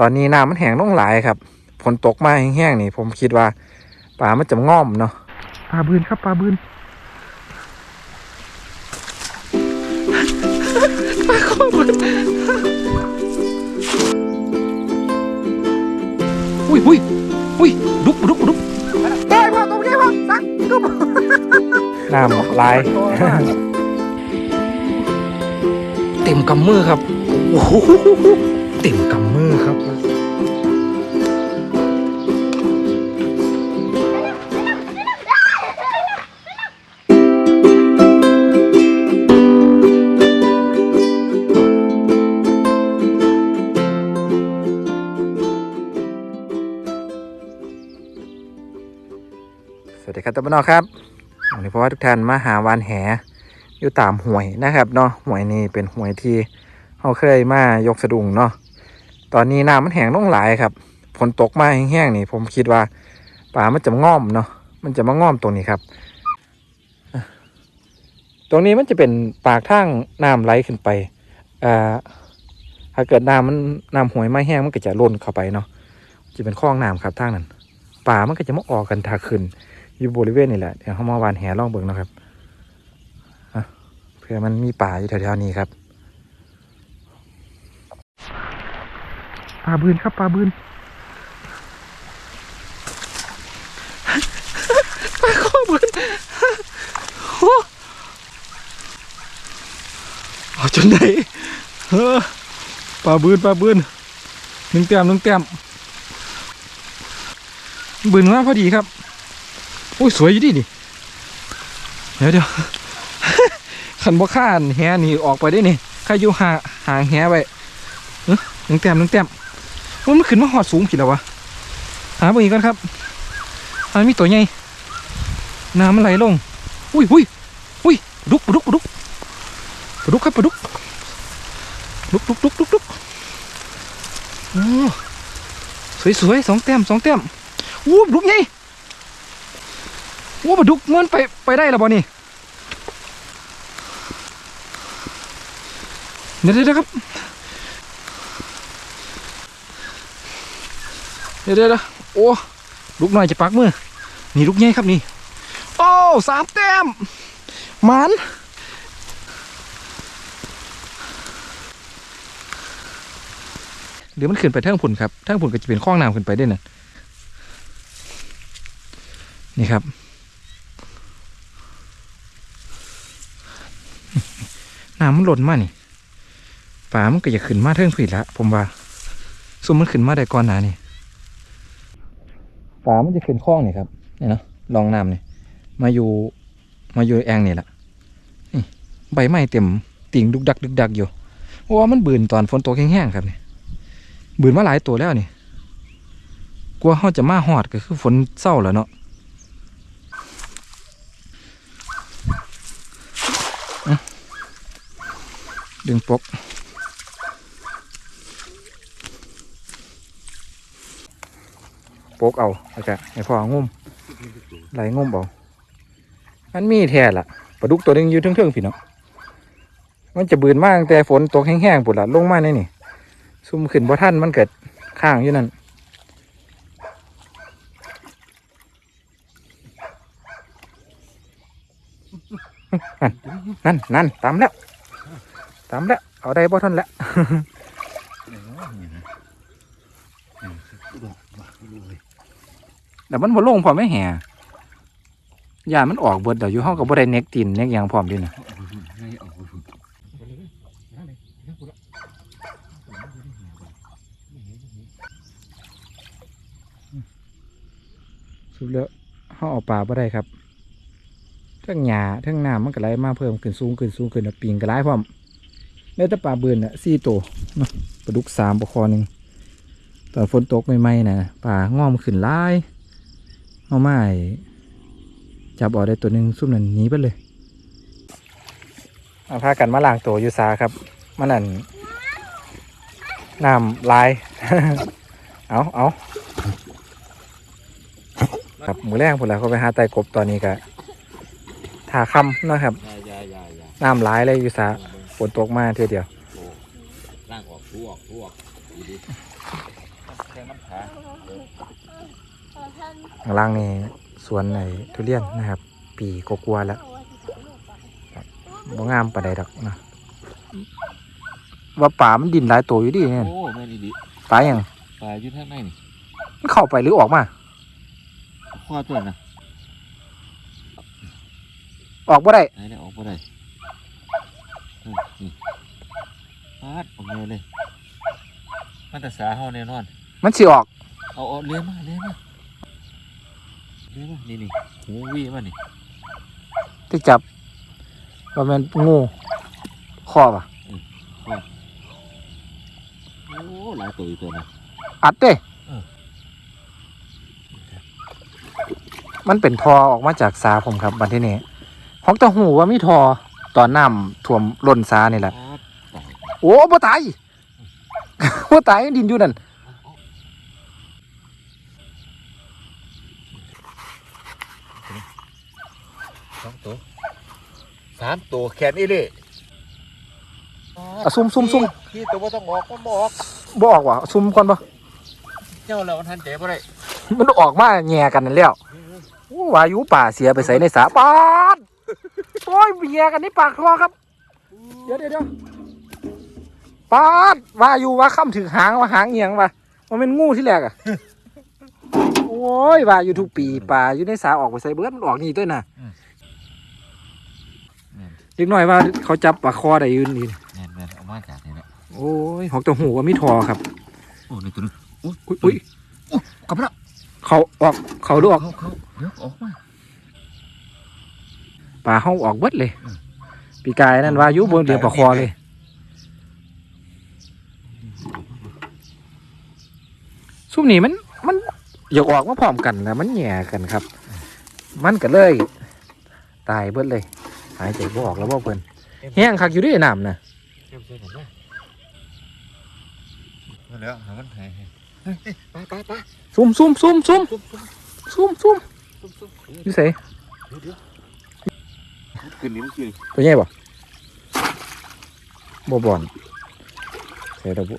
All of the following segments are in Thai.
ตอนนี้น้ำมันแห้งลงหลายครับฝนตกมาแห้งๆนี่ ผมคิดว่าปลามันจะง่อมเนาะปลาบืนครับปลาบืนปลาข้อบืนอุ้ยอุ้ยอุ้ยดุกดุกดุกได้พ่อตรงนี้พ่อสักดุกน้ำลาย เต็มกำมือครับโอ้โหเต็มกำมือครับ สวัสดีครับตะบนอครับวันนี้เพราะว่าทุกท่านมาหาวานแหอยู่ตามห่วยนะครับเนาะห่วยนี้เป็นห่วยที่เราเคยมายกสะดุงเนาะ ตอนนี้น้ำมันแห้งลงหลายครับฝนตกมาแห้งๆนี่ผมคิดว่าปลามันจะง่อมเนาะมันจะมาง่อมตรงนี้ครับ ตรงนี้มันจะเป็นปากทางน้ำไหลขึ้นไปอ่าถ้าเกิดน้ำมันน้ำหวยไม่แห้งมันก็จะล้นเข้าไปเนาะจะเป็นคลองน้ำครับทางนั้นปลามันก็จะมาออกกันทาขึ้นอยู่บริเวณนี่แหละเดี๋ยวเขามาวานแหล่องเบิ่งนะครับเผื่อมันมีป่าอยู่แถวๆนี้ครับ ปลาบืนครับปลาบืนปลาข้อบืนโอ้เอาจนไหนเออปลาบืนปลาบืนหนึ่งแต้มหนึ่งแต้มบืนมาพอดีครับโอ้ยสวยอยู่ดินี่เดี๋ยวเดี๋ยวขันบ่ข้านแหนี่ออกไปได้นี่ข้าอยู่หาหางแหไปเอ้อหนึ่งแต้มหนึ่งแต้ม ว่ามันขึ้นมาหอดสูงผิดแล้ววะหาเบิ่งอีกก่อนครับอันมีตัวใหญ่น้ำมันไหลลง อุ้ยอุ้ยอุ้ยปลาดุกปลาดุกปลาดุกปลาดุกครับปลาดุกดุกดุกดุกดุกดุกโอ้สวยสวยสองแต้มสองแต้มอู้ปลาดุกใหญ่โอ้ปลาดุกมันไปไปได้แล้วบ่นี่เดี๋ยวเดี๋ยวครับ เดี๋ยวเดี๋ยวโอ้ลูกหน่อยจะปักมือนี่ลูกใหญ่ครับนี่ โอ้สามแต้มมันเดี๋ยวมันขึ้นไปเท่งผุนครับเท่งผุนก็จะเป็นข้องน้ำขึ้นไปได้น่ะนี่ครับ น้ำมันหล่นมานี่ป่ามันก็จะขึ้นมาเทิงผิดละผมว่าซุมมันขึ้นมาได้ก่อนหนานี่ ป่ามันจะขึ้นคล้องนี่ครับนี่เนาะลองน้ำนี่มาอยู่มาอยู่แองนี่แหละนี่ใบไม้เต็มติ่งดุกดักดุกดักอยู่ว่ามันบืนตอนฝนตกแห้งๆครับนี่บืนมาหลายตัวแล้วนี่กลัวเขาจะมาหอดก็คือฝนเศร้าแล้วเนาะอะดึงปก กเอาแล้วก็ให้พ่องุ่มไหลงุ่มเอามันมีแท้ล่ะปลาดุกตัวหนึงอยู่เทิงๆพี่เนาะมันจะบืนมากแต่ฝนตกแห้งๆปุ่นละลงมาในนี่ซุ่มขึ้นบ่ท่านมันเกิดข้างอยู่นั่นนั่นนั่นตามแล้วตามแล้วเอาได้บ่ท่านแล้ว แต่มันบ่ลงพร้อมไม่แห่ยามันออกเบิดเดี๋ยวอยู่ห้องกับบ่ได้เน็กตินเน็กยังพร้อมดินะสุดแล้วเฮาเอาปลาบ่ได้ครับทั้งหญ้าทั้งน้ำมันก็ไหลมาเพิ่มขึ้นสูงขึ้นสูงขึ้นปิงก็หลายพร้อมแล้วแต่ปลาเบือนน่ะ4ตัวเนาะปลาดุก3ปลาคอหนึงตอนฝนตกใหม่ๆน่ะปลาง้อมขึ้นหลาย เอาไม้จับออกได้ตัวหนึ่งซุ่มนั่นหนีไปเลยเอาพากันมาล้างตัวอยู่ซาครับมันนั่นน้ำลาย เอาเอาครับหมูแรงพุ่นละเขาไปหาไต่กบตอนนี้ก็ทาคำเนาะครับยายายายาน้ำลายเลยอยู่ซาฝนตกมาเทียวเดียวล่างออกทูออกทูออกดูดิ ขา ข้างล่างนี่สวนในทุเรียนนะครับ ปีกกลัวาๆแล้วบ่งามปานใดดอกนะว่าป่ามันดินหลายตัวอยู่ดิเนี่ยโอ้แม่นอีดีปลาอย่างปลาอยู่ทางในนี่มันเข้าไปหรือออกมาข้อตัวน่ะออกบ่ได้ไหนได้ออกบ่ได้เออนี่ปาดออกเลยเลยมันแต่สาเฮาแน่นอน มันสิออก เอาเอาเลี้ยงมาเลี้ยงมาเลี้ยงมา นี่นี่หูวีมานี่ที่จับว่ามันงูคอป่ะโอ้หลายตัวอยู่ตัวนะอัดเด้เออมันเป็นทอออกมาจากสาผมครับบันที่นี้ฮอกตะหูว่ามีทอตอนน้ำท่วมล้นสานี่แหละปาดตายโอ้บ่ตายบ่ตายดินอยู่นั่น สองตัว สามตัวแขนอีเลยอะซุ่มซุ่มซุ่ม พี่ตัวบ่ต้องออกมันบ่ออกบ่ออกว่ะซุ่มก่อนบ่เจ้าแล้วมันทันใจบ่ได้มันออกมาแง่กันนั่นแล้วโอ้วายุป่าเสียไปใส่ในสาปาดโอ้ยเบียกันนี่ปากคอครับ เดี๋ยวเดี๋ยวเดี๋ยวปาดว่าอยู่ว่าค่ำถึงหางว่าหางเอียงว่ามันเป็นงูที่แรกอะ โอ้ยว่าอยู่ทุกปีป่าอยู่ในสาออกไปใส่เบิร์ดมันออกนี่ด้วยนะแม่น เล็กน้อยว่าเขาจับปลาคอได้อยืนนี่แม่นแม่นเอามาจากนี่แหละโอ้ยหอกตะหูว่ามีทอครับโอ้ในตัวนึงโอ้ยอุ้ยอุ้ยกลับมาแล้วเขาออกเขาดูออกเขาเขาเดี๋ยวออกมาป่าห้องออกเบิดเลยอืมปีกายนั่นว่าอยู่บนเรือปลาคอเลยซุ่มนี้มันมันอยากออกมาพร้อมกันแล้วมันแหย่กันครับ มันก็เลย ตายเบิดเลย หายใจบ่ออกแล้วบ่เพิ่นแห้งคักอยู่ด้วยน้ำนะเก็บใส่หน่อยนะมาแล้วหามันหายเฮ้ยเฮ้ยไปไปไปซุ่มซุ่มซุ่มซุ่มซุ่มซุ่มซุ่มซุ่มซุ่มซุ่มอยู่ไสเดี๋ยวเดี๋ยวขึ้นนี่มันขึ้นตัวใหญ่บ่บ่บ่อนใส่ระบุ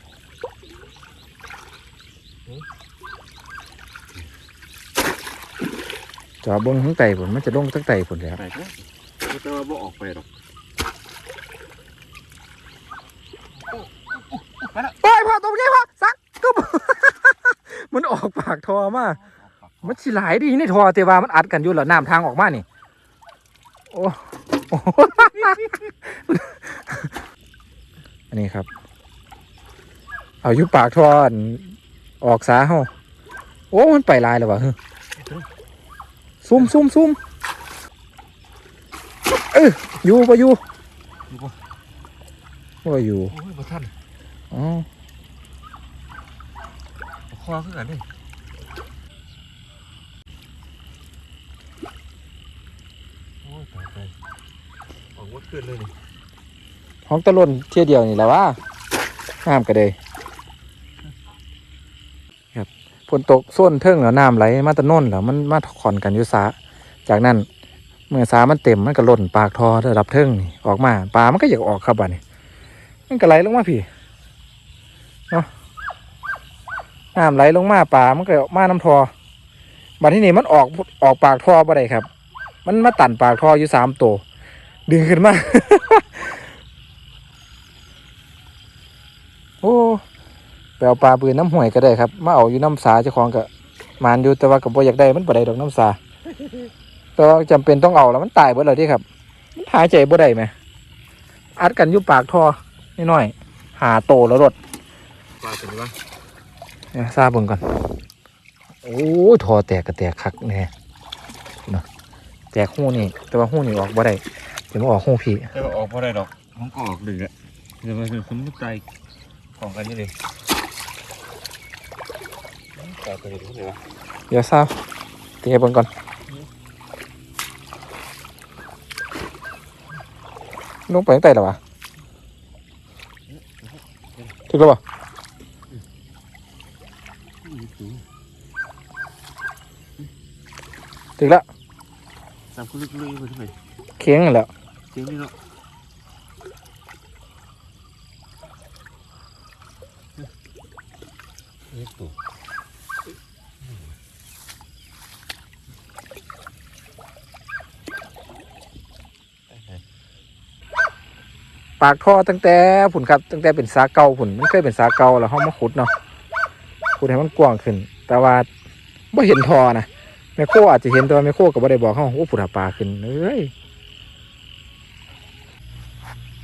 จอเบิ้งทั้งไตผลมันจะลงทั้งไตผลเลยครับไปเถอะ แต่ว่าบ่ออกไปหรอกโอ้ยพ่อตรงนี้พ่อสักกึบมันออกปากทอมามันสิหลายดีในทอแต่ว่ามันอัดกันอยู่แล้วน้ำทางออกมานี่ โอ้โอ้อันนี้ครับ เอายู่ปากทออันออกสาเฮาโอ้ มันไปลายแล้ววะเฮ้ซุ่มซุ่มซุ่ม เอออยู่ปะอยู่อยู่บ่ว่าอยู่โอ้ยบ่ทันอ๋อเอาคอขึ้นกันนี่โอ้ยตายตายออกวัดขึ้นเลยนี่ห้องตะล่นเที่ยเดียวนี่แหละว่าน้ำกระเดยครับฝนตกส้นเทิงแล้วน้ำไหลมาแตะน่นแล้วมันมาขอนกันอยู่สาจากนั้น เมื่อสามันเต็มมันก็หล่นปากทอระดับเทิงนี่ออกมาปลามันก็อยากออกครับบัดนี้มันก็ไหลลงมาพี่เนาะน้ำไหลลงมาปลามันก็ออกมาน้ำทอบัดที่นี่มันออกออกปากทอบ่ได้ครับ มันมาตันปากทออยู่สามตัวดึงขึ้นมาโอ้ไปเอาปลาปืนน้ำห่วยก็ได้ครับมาเอาอยู่น้ำสาเจ้าของก็มานอยู่แต่ว่าก็บ่อยากได้มันบ่ได้ดอกน้ำสา แต่ว่าจำเป็นต้องเอาแล้วมันตายเบิดเลยที่ครับ มันหายใจบ่ได้ไหมอัดกันอยู่ปากท่อน้อยๆหาโตแล้วรถปลาเป็นวะเนี่ยซาเบิ่งก่อนโอ้ยท่อแตกก็แตกคักแน่เนาะแตกหูนี่ แต่ว่าหูนี่ออกบ่ได้เดี๋ยวมาออกหูพี่แต่ว่าออกบ่ได้ดอกมันก็ออกดึงอะเดี๋ยวมันคือคุณใจของกันนี่เลยตายไปเลยเลยวะเดี๋ยวซาเตะเบิ่งก่อน ลงไปตั้งแต่หรอวะถึงแล้วปะถึงแล้วตามคุณลุกลุยไปทำไมเคียงแล้วเสียงนี่เนาะเล็กตัวากท่อตั้งแต่ผุนครับตั้งแต่เป็นสาเก่าผุนมันเคยเป็นสาเก่าแล้วเฮามาขุดเนาะขุดให้มันกว้างขึ้น แต่ว่าบ่เห็นท่อนะแม่โคอาจจะเห็นแต่ว่าแม่โคก็บ่ได้บอกเฮาโอ้ผุดหาปลาขึ้นเอ้ย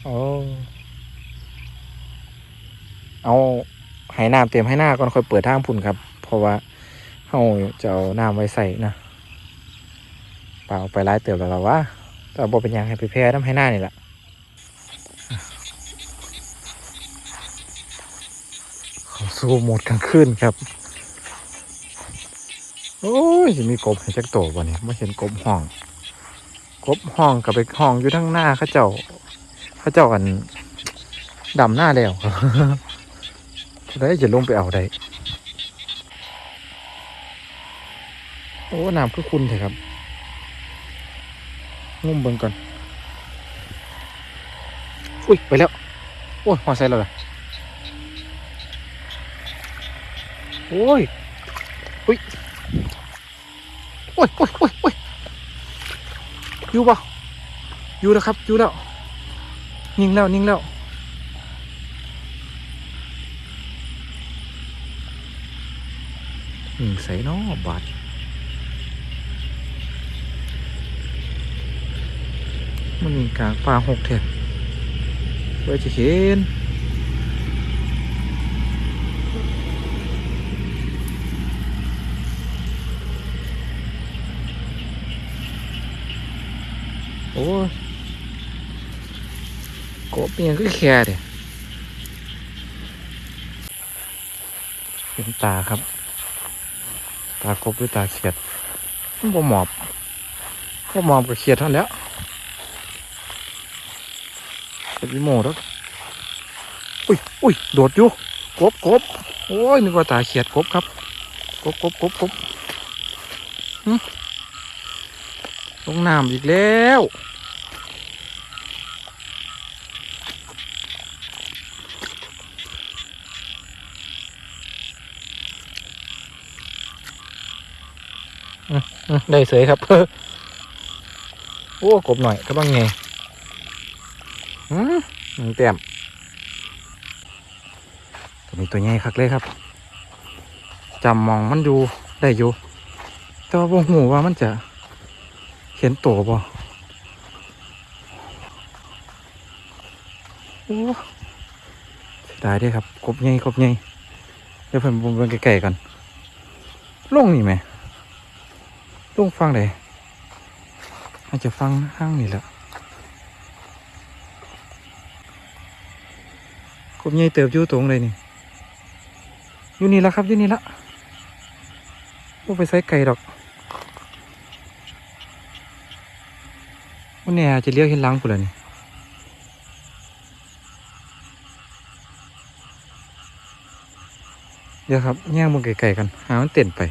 โอ้เอาให้น้ำเต็มให้หน้าก่อนค่อยเปิดทางผุนครับ เพราะว่าเฮาจะเอาน้ำไว้ใส่นะเปลาเอาไปหลายเติบแล้วล่ะวะแต่บ่เป็นยังให้ไปแพ้น้ำให้หน้านี่แหละ สู่โหมดกลางคืนครับ โอ้ยมีกบให้จักโตบ่เนี่ยไม่เห็นกบห้อง กบห้องกับไปห้องอยู่ทั้งหน้าเข้าเจ้าเข้าเจ้ากันดำหน้าแล้วได้จะลงไปเอาได้โอ้น้ำคือคุณเถอะครับงุ่มเบิ่งก่อน อุ้ย ไปแล้ว โอ้ยหอใส่แล้วล่ะ โอ้ยอุ้ยโอ้ยโอ้ยโอ้ยโอ้ยอยู่ปะอยู่แล้วครับ อยู่แล้ว นิ่งแล้ว นิ่งแล้วนิ่งใส่นาะบาดมันมีกลางป่าหกแถบไว้จะเห็น โอ้กบเนี่ยคือแค่เดียเป็นตาครับ ตากบหรือตาเขียดมันบ่หมอบก็หมอบกับเขียดท่านั้นแล้วเป็นวิโมแล้วอุ้ยอุ้ยโดดอยู่กบกบโอ้ยนึกว่าตาเขียดกบครับกบกบกบกบหึล งน้ำอีกแล้วได้เสยครับ โอ้กบหน่อยก็บ้างไงอืมหนึ่งแต้มตัวนี้ตัวใหญ่คักเลยครับจำมองมันอยู่ได้อยู่ แต่ว่าหูว่ามันจะ เห็นตัวบ่โอ้เสียดายด้ครับกบใหญ่กบใหญ่เดี๋ยวเพิ่นเบิ่งไกลๆกันลงนี่ไหมลุงฟังเลยอาจจะฟังห้างนี่แหละกบใหญ่เติบอยู่ตรงเลยนี่อยู่นี่ละครับอยู่นี่ละว่ไปใส่ไก่ดอก วันนี้จะเลี้ยวเห็นหลังกูแล้วนี่เดี๋ยวครับแย่งมึงไก่ๆกัน หามันเต้นไป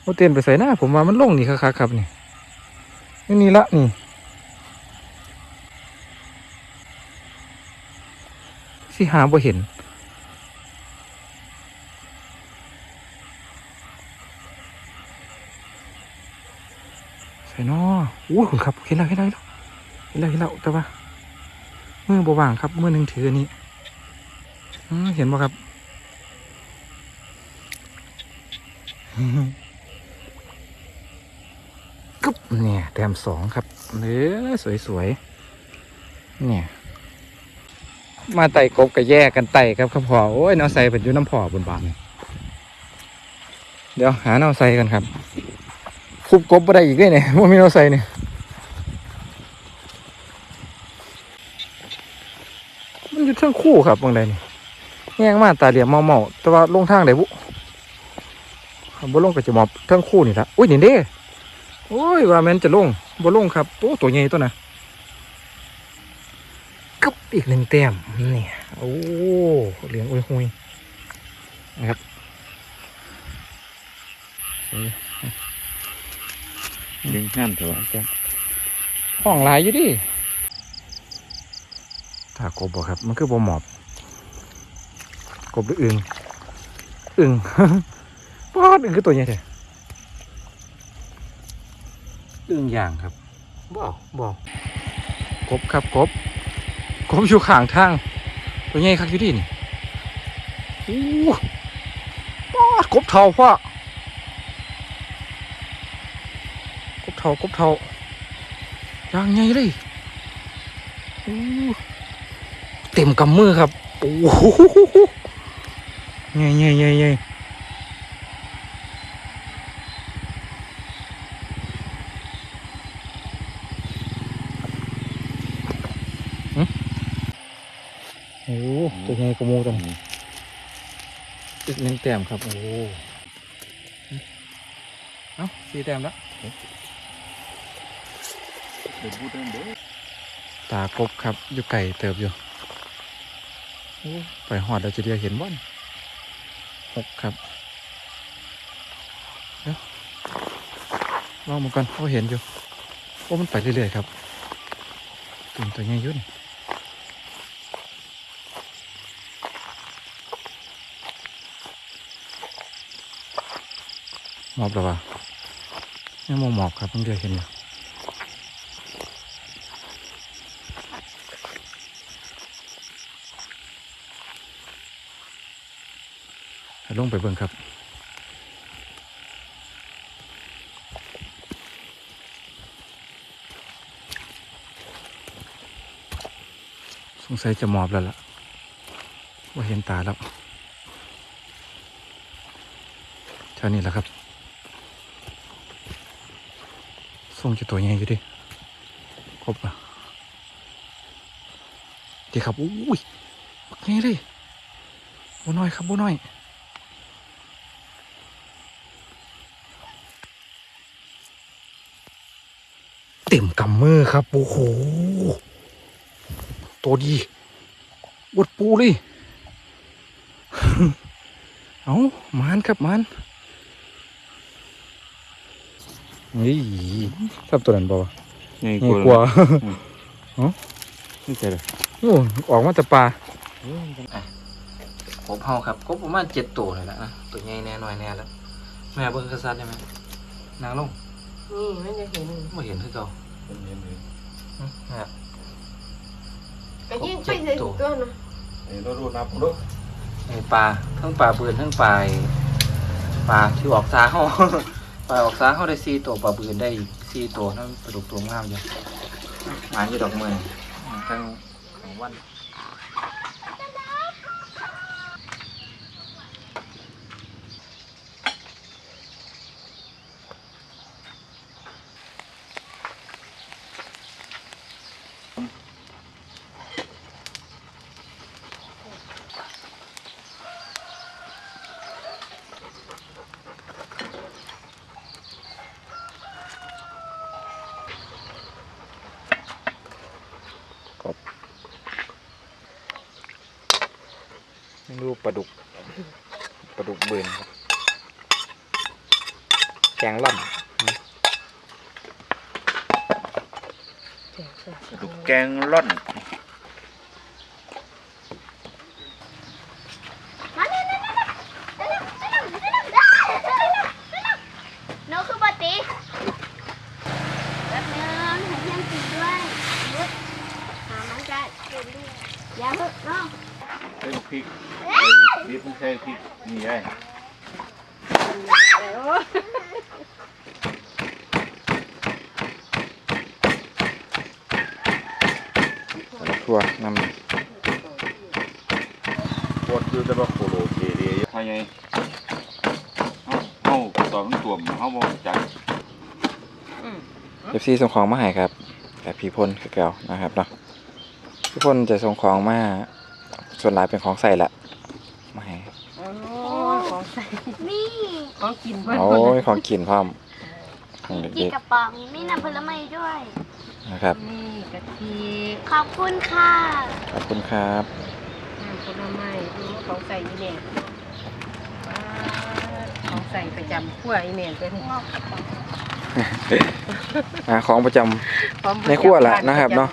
โอเตียนไปใส่หน้าผมว่ามันลงนี่คักๆครับนี่นี่นี่ละนี่สิหาบ่เห็น ใส่น ออู้คุณครับเห็นแล้วเห็นแล้วเห็นแล้วเห็นแล้วแต่ว่าเมื่อบว่างครับเมื่อหนึ่งถืออันนี้เห็นบ่ครับกึบเนี่ยแต้มสองครับเนื้อสวยๆเนี่ย มาไต่กบกับแยกกันไต่ครับครับพอโอ้ยน้าใส่เป็นอยูน้ำพอบนบานเดี๋ยวหาน้าใส่กันครับคุบกบบ่ได้อีกเลยเนี่ยว่ามีน้าใส่เนี่ยมันอยู่ เทั้งคู่ครับบางใดนี่แย่งมาตาเหลี่ยมเมาเมาแต่ว่าลงทางไหนบุบ่ลงก็จะหมอบเทั้งคู่นี่ละอุ้ยนี่เด้โอ้ยว่าแมันจะลงบ่ลงครับโอ้ตัวใหญ่ตัวนะกึบอีกหนึ่งแต้มนี่โอ้เหลียงอุ้ยหุยนะครับดึงห้ามเถอะห้องลายอยู่ดิ ถ้ากบบ่ครับ มันคือบ่หมอบ กบหรืออึงอึงปอดอึงคือตัวใหญ่แท้อึงอย่างครับบ่บ่กบครับกบกบอยู่ข้างทางตัวใหญ่คักอยู่ดินี่โอ้ป๊าดกบเท่าพ่อกบเท่ากบเท่าอย่างไงเลยโอ้เต็มกำมือครับโอ้โหใหญ่ใหญ่ใหญ่ใหญ่โอ้ตัวใหญ่กว่าหมูตรงนี้อีกหนึ่งแต้มครับโอ้เอ้าสี่แต้มแล้วเดี๋ยวพูดเรื่องเด้อตากบครับอยู่ไก่เติบอยู่ โอ้ไปหอดเราจะเดียวเห็นบ่อนหกครับเดี๋ยวลองมาก่อนเขาเห็นอยู่ โอ้มันไปเรื่อยๆครับตัวตัวใหญ่ยุ่นหมอบหรอวะยังมองหมอบครับเพิ่งเดียวเห็นอยู่ ลงไปเบิ่งครับสงสัยจะหมอบแล้วล่ะว่าเห็นตาแล้วเท่านี้แหละครับส่งจะตัวใหญ่อยู่ดิครบอะดีครับอุ้ยบักใหญ่เลยบัน้อยครับบัน้อย เต็มกำมือครับ โอ้โห ตัวดีบดปูเลย เอามานครับมานนี่ชอบตัวนั้นบ่วะใหญ่ง่ายกว่านี่ใช่เลยโอ้ออกมาแต่ปลาผมเฮาครับ ก็ประมาณเจ็ดตัวเลยละนะ ตัวใหญ่แน่หน่อยแน่แล้ว แม่เบิ่งกระซัดได้ไหมนางลงนี่มันจะเห็นไม่เห็นคือเก่า เป็นเห็นเลยอืมนะครับ ก็ยิ่งไปใส่ตัวนะเห็นเราดูนับดูไอปลาทั้งปลาเบือนทั้งปลาไอ้ปลาที่ออกซาเขาปลาออกซาเขาได้สี่ตัวปลาเบือนได้อีกสี่ตัวนั่นปลาดุกตัวงามอยู่หมาอยู่ดอกเมืองทั้งของวัน ลาดุกปลาดุกเบือนครับแกงล่อนดุกแกงร่อนนกคือปติแป๊บนึงให้เพียงตีด้วยยึดหามันจะเดินด้วยอย่าเพิ่งน้อง ใส่พริกนี่เพิ่งใส่พริกนี่ไง ทั่วนำ ปวดอยู่แต่ว่าโคโลเกเรใครไงเฮาตอนมันตัวมเฮาบ่จัก เอ ฟซีส่งของมาให้ครับแบบพี่พลคือเก่านะครับเนาะพี่พลจะส่งของมาส่วนหลายเป็นของใส่ละมาให้โอ้ของใส่นี่ของกินเพิ่นโอ้ยของกินพร้อมของกี่เด็กกระป๋องมีน้ำผลไม้ด้วยๆนะครับนี่กะทิขอบคุณค่ะขอบคุณครับน้ำผลไม้ดูของใส่อีเมลของใส่ประจำขั้วอีเมลเป็น อ่าของประจำ ในครัวล่ะนะครับเนาะ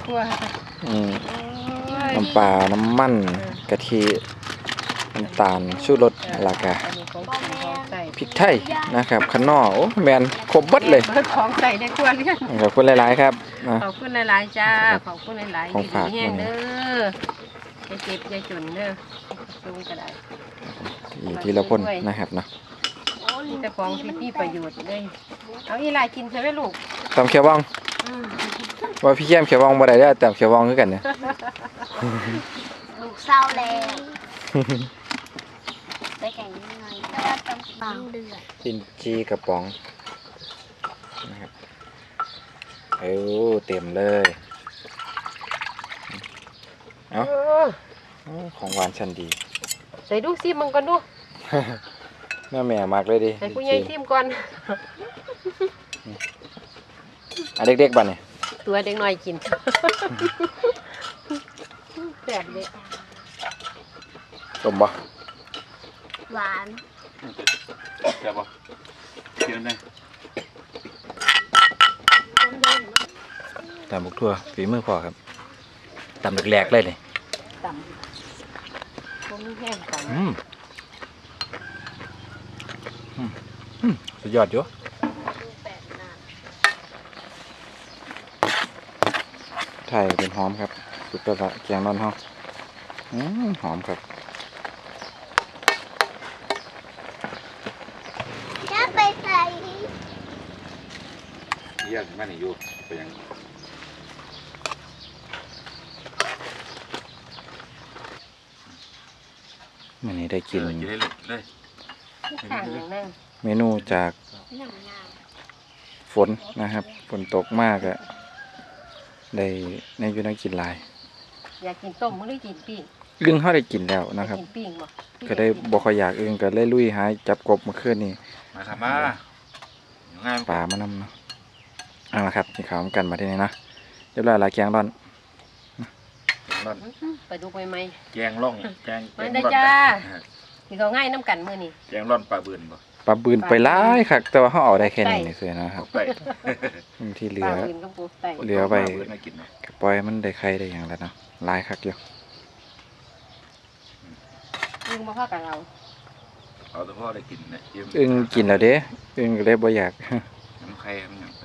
อืมน้ำปลา น้ำมัน กะทิน้ำตาลชูรสแล้วก็อันนี้ของกินของใส่พริกไทยนะครับขนอโอ้แมนครบเบิดเลยเบิดของใส่ในครัวเรือนขอบคุณหลายๆครับนะ ขอบคุณหลายๆจ้า ขอบคุณหลายๆของฝาก ดีๆแห้งเด้ออย่าเจ็บอย่าจนเด้อจุงก็ได้ที่ที่ละพ่นนะครับเนาะ มีแต่ของที่มีประโยชน์เลย เอาอีหลายกินใช่ไหมลูกตำเขียวบองอืมว่าพี่แก้มเขียวบองบ่ได้เด้อตำเขียวบองคือกันเนี่ย ลูกเศร้าแล้วไปแข่งยังไงแต่ว่าต้องปังเดือดกินจีกระป๋องนะครับเอ้เต็มเลย เอ้าเออโอ้ของหวานชั้นดี ใส่ดูซิมึงก่อนดู แม่แม่มากเลยดิใส่ผู้ใหญ่ซิมก่อนอะเด็กๆบ้านเนี่ยตัวเด็กน้อยกินแซ่บเลยสมบ่หวานแซ่บปะกินได้ตำบุกทั่วฝีมือพ่อครับตำแหลกๆเลยนี่ต่ำผมแห้งต่ำ อืมอืมอืม สุดยอดอยู่ไทยเป็นหอมครับ สุดยอดละแกงนอนห้องอืมหอมครับจะไปใส่เยี่ยมแม่นี่อยู่ไปยังวันนี้ได้กินเออกินได้เลยเลยข้างอย่างนั้น เมนูจากหนังงามฝนนะครับ ฝนตกมากอะได้ในอยูนักกินหลาย อยากกินต้มหรือกินปิ้งอึ้งเขาได้กินแล้วนะครับอยากกินปิ้งบ่ก็ได้บอกขอยอยากอึ้งก็เลยลุยหาจับกบเมาคืนนี้มาครับมาง่ายป่ามานำเนาะเอาละครับที่ขาวกันมาที่นี่นะเรียบร้อยและแกงร่อนร่อนอื้อไปดูไปไหมแกงร่องแกงมาได้จ้าที่เขาง่ายน้ำกันมือนี่แกงร่อนปลาบืนบ่ ปลาบืนไปหลายครับแต่ว่าเขาเอาได้แค่นี้นี่เสือนะครับไปที่เหลืปอลาอื่นกับปูไตเหลือไปปลาบืนมากินเนาะก็ปล่อยมันได้ไข่ได้อย่างแล้วเนาะหลายคักอยู่ยิงมาพ่อกับเราเอาแต่พ่อได้กินนะเยี่ยมอึ้งกินแล้วเด้อึ้งก็เลยบ่อยากน้ำไข่มันหยังไป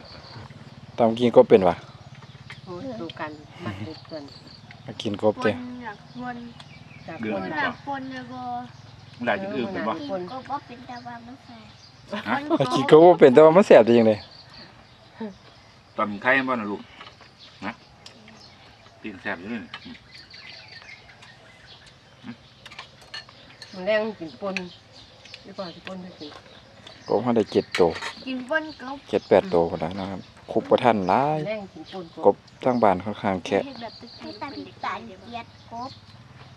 ตามกินก็เป็นวะโอ้ยดูกันมักเด็ดเกินมากินกบปเจ้นอยากปนจากเดือคดนไหมอยากปนเลยบ่มัน ได้กินอื่นเป็นบ่กินก็บ่เป็นแต่ว่ามันแซ่บฮะมากินก็บ่เป็นแต่ว่ามันแสบจริงเลยตอนไข่บ่นะลูกนะปิ้งแซ่บอยู่นี่มันแรงกินปนดีกว่าจะปนให้กินกบเขาได้เจ็ดตัวกินปนก็เจ็ดแปดตัวคนแล้วนะครับคุบประทันหลายแรงกินปนกบทั้งบ้านค่อนข้างแค่เฮ็ดแบบตึกๆพี่ตาพี่ตาเกลียดกบ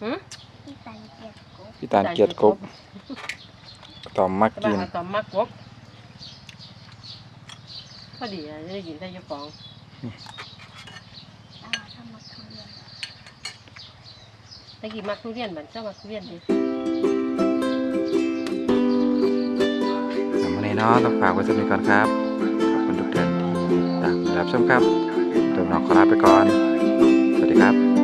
หืม พี่ตาเกลียดกบพี่ตาลเกลียดกบตอมมักแต่กิว่านเอาตอมมักกบพอดีอะจะได้กินได้เจ้าของตาทำมาทุเรียนตะกี้มักทุเรียนเหมือนเจ้ามักทุเรียนดิสำหรับวันนี้เนาะต้องฝากไว้สำหรับก่อนครับ ขอบคุณทุกท่านที่ตามรับชมครับเดี๋ยวน้องขอลาไปก่อน สวัสดีครับ